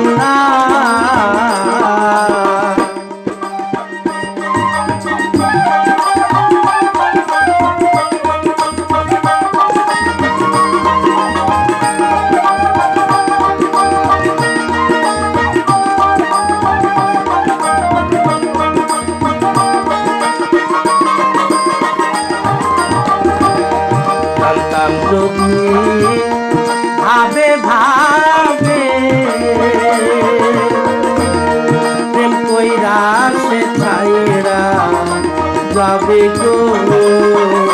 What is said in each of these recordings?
আমরা পাবে গো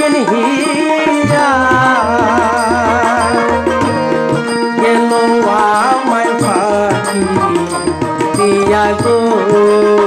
একদিন হিয়া গেল আমায় ফাঁকি দিয়া গো।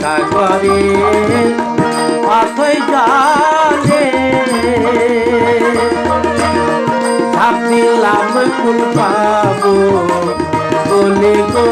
সাগরে পাথই জালে ভাবিলাম ফুল পাবো বলে গো।